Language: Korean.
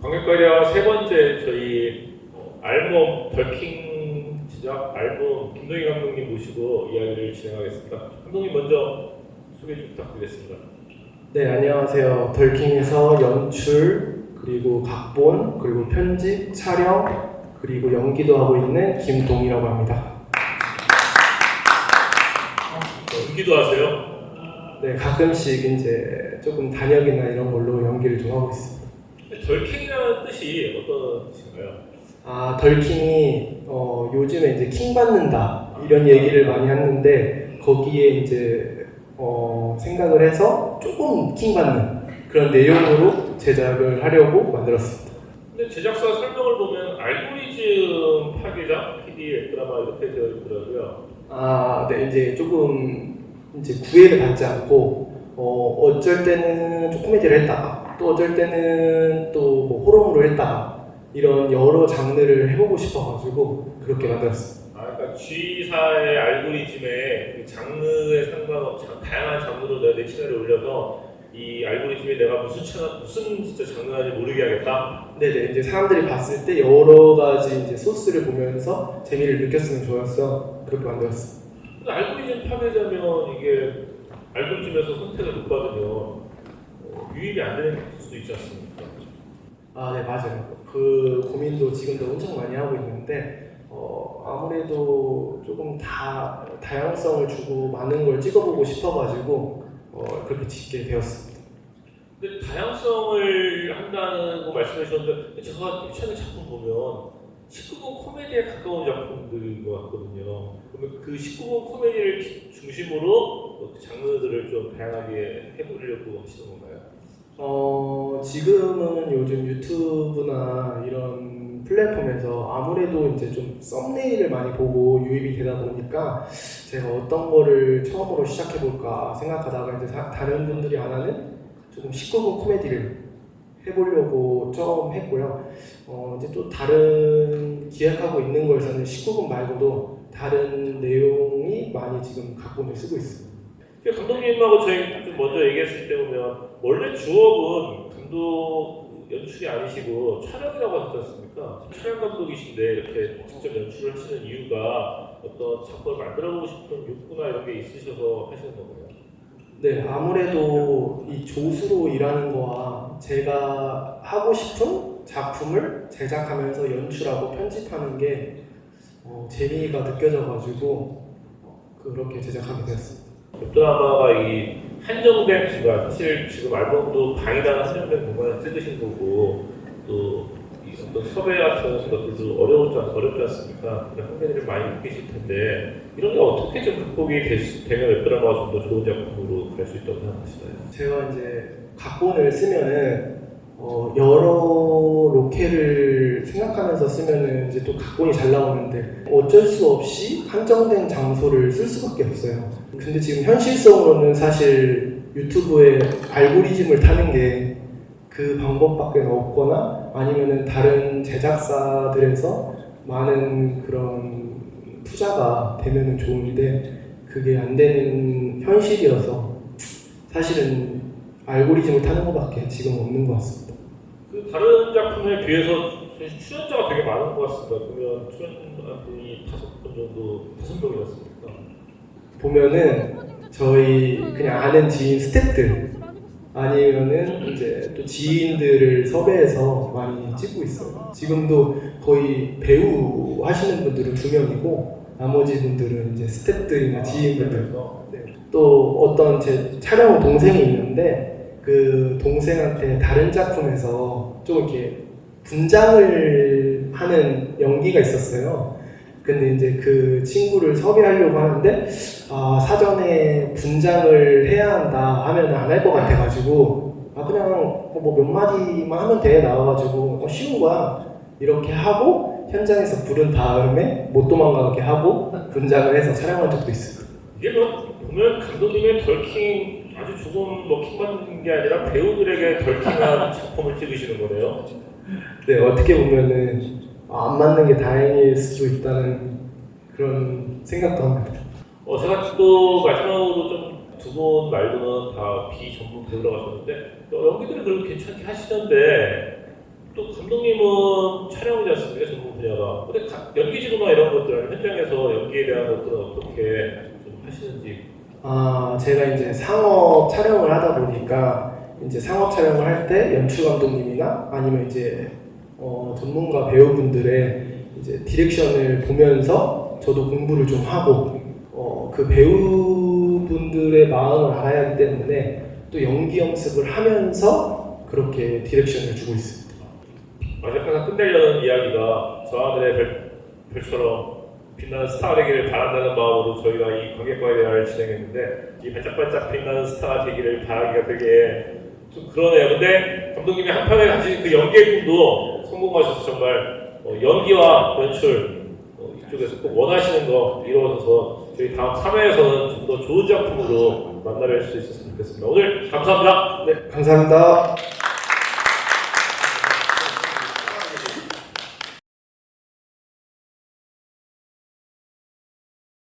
관객과리와 세 번째 저희 어, 알몸 덜킹 제작 앨범 김동희 감독님 모시고 이야기를 진행하겠습니다. 감독님 먼저 소개 좀 부탁드리겠습니다. 네, 안녕하세요. 덜킹에서 연출, 그리고 각본, 그리고 편집, 촬영, 그리고 연기도 하고 있는 김동이라고 합니다. 어, 연기도 하세요? 네, 가끔씩 이제 조금 단역이나 이런 걸로 연기를 좀 하고 있습니다. 덜킹이라는 뜻이 어떤 뜻인가요? 아, 덜킹이 어, 요즘에 이제 킹 받는다 이런 얘기를 많이 하는데 거기에 이제 어, 생각을 해서 조금 킹 받는 그런 내용으로 제작을 하려고 만들었습니다. 근데 제작사 설명을 보면 알고리즘 파괴자, PD 드라마 이렇게 되어 있더라고요. 아, 네, 이제 조금 이제 구애를 받지 않고 어, 어쩔 때는 좀 코미디를 했다가 또 어쩔 때는 또 뭐 호러물을 했다가 이런 여러 장르를 해보고 싶어가지고 그렇게 만들었어요. 아, 그러니까 G사의 알고리즘에 그 장르에 상관없이 다양한 장르로 내가 내 채널에 올려서 이 알고리즘에 내가 무슨 채널, 무슨 진짜 장르인지 모르게 하겠다. 네네, 이제 사람들이 봤을 때 여러 가지 이제 소스를 보면서 재미를 느꼈으면 좋았어. 그렇게 만들었어. 근데 알고리즘 파괴자면 이게 알고리즘에서 선택을 못 받으면 어, 유입이 안 되는 수도 있지 않습니까? 아, 네, 맞아요. 그 고민도 지금도 엄청 많이 하고 있는데, 어, 아무래도 조금 다, 다양성을 주고 많은 걸 찍어보고 싶어가지고, 어, 그렇게 짓게 되었습니다. 근데 다양성을 한다고 말씀해 주셨는데 제가 최근 작품 보면 19금 코미디에 가까운 작품들인 것 같거든요. 그러면 그 19금 코미디를 기- 중심으로 그 장르들을 좀 다양하게 해보려고 하시는 건가요? 어, 지금은 요즘 유튜브나 이런 플랫폼에서 아무래도 이제 좀 썸네일을 많이 보고 유입이 되다 보니까 제가 어떤 거를 처음으로 시작해볼까 생각하다가 이제 사- 다른 분들이 안 하는 조금 19금 코미디를 해보려고 처음 했고요. 어, 이제 또 다른 기획하고 있는 거에서는 19금 말고도 다른 내용이 많이 지금 각본을 쓰고 있습니다. 그 감독님하고 저희 좀 먼저 얘기했을 때 보면 원래 주업은 감독 연출이 아니시고 촬영이라고 하셨지 않습니까? 촬영 감독이신데 이렇게 직접 연출을 하시는 이유가 어떤 작품을 만들어보고 싶은 욕구나 이런 게 있으셔서 하시는 건가요? 네, 아무래도 이 조수로 일하는 거와 제가 하고 싶은 작품을 제작하면서 연출하고 편집하는 게 어, 재미가 느껴져가지고 어, 그렇게 제작하게 되었습니다. 그 드라마가 이 한정된 공간, 사실 지금 앨범도 방이라는 한정된 공간을 찍으신 거고 또이 어떤 섭외 같은 것들도 어려웠지, 않- 어렵지 않습니까? 한계들을 많이 느끼실 텐데 이런 게 어떻게 좀 극복이 되면 웹드라마가 좀 더 좋은 작품으로 갈 수 있다고 생각하시나요? 제가 이제 각본을 쓰면은 어, 여러 로케를 생각하면서 쓰면은 이제 또 각본이 잘 나오는데 어쩔 수 없이 한정된 장소를 쓸 수밖에 없어요. 근데 지금 현실성으로는 사실 유튜브에 알고리즘을 타는 게 그 방법밖에 없거나 아니면은 다른 제작사들에서 많은 그런 투자가 되면은 좋은데 그게 안 되는 현실이어서 사실은 알고리즘을 타는 것밖에 지금 없는 것 같습니다. 그 다른 작품에 비해서 출연자가 되게 많은 것 같습니다. 그러면 출연자분이 다섯 분 정도, 다섯 명이었습니까? 보면은 저희 그냥 아는 지인 스태프들 아니면은 이제 또 지인들을 섭외해서 많이 찍고 있어요. 지금도 거의 배우 하시는 분들은 두 명이고 나머지 분들은 이제 스태프들이나 지인분들 또 어떤 제 촬영 동생이 있는데 그 동생한테 다른 작품에서 좀 이렇게 분장을 하는 연기가 있었어요. 근데 이제 그 친구를 섭외하려고 하는데 아, 사전에 분장을 해야 한다 하면 안 할 것 같아가지고 아 그냥 뭐 몇 마디만 하면 돼 나와가지고 어, 쉬운 거야 이렇게 하고 현장에서 부른 다음에 못 도망가게 하고 분장을 해서 촬영한 적도 있어요. 이게 뭐 보면 감독님의 덜킹 아주 조금 뭐킹 받는 게 아니라 배우들에게 덜킹한 작품을 찍으시는 거네요. 네 어떻게 보면은 아, 안 맞는 게 다행일 수도 있다는 그런 생각도 합니다. 어, 제가 또 마지막으로 좀 두 분 말고는 다 비전문 배우라고 하셨는데 또 연기들은 그래도 괜찮게 하시던데 또 감독님은 촬영이지 않습니까? 전문 분야가. 근데 가- 연기 지도나 이런 것들, 현장에서 연기에 대한 것들은 어떻게 좀 하시는지. 아, 제가 이제 상업 촬영을 하다 보니까 이제 상업 촬영을 할 때 연출 감독님이나 아니면 이제 어, 전문가 배우분들의 이제 디렉션을 보면서 저도 공부를 좀 하고 어, 그 배우분들의 마음을 알아야 하기 때문에 또 연기 연습을 하면서 그렇게 디렉션을 주고 있습니다. 마지막에 끝내려는 이야기가 저하늘의 별, 별처럼 빛나는 스타 되기를 바란다는 마음으로 저희가 이 관객과의 대화를 진행했는데 이 반짝반짝 빛나는 스타가 되기를 바라기가 되게 좀 그러네요. 근데 감독님이 한편에 가진 그 연기의 꿈도 성공하셔서 정말 어, 연기와 연출 어, 이쪽에서 꼭 원하시는 거 이루어져서 저희 다음 3회에서는 좀 더 좋은 작품으로 만나뵐 수 있었으면 좋겠습니다. 오늘 감사합니다. 네. 감사합니다.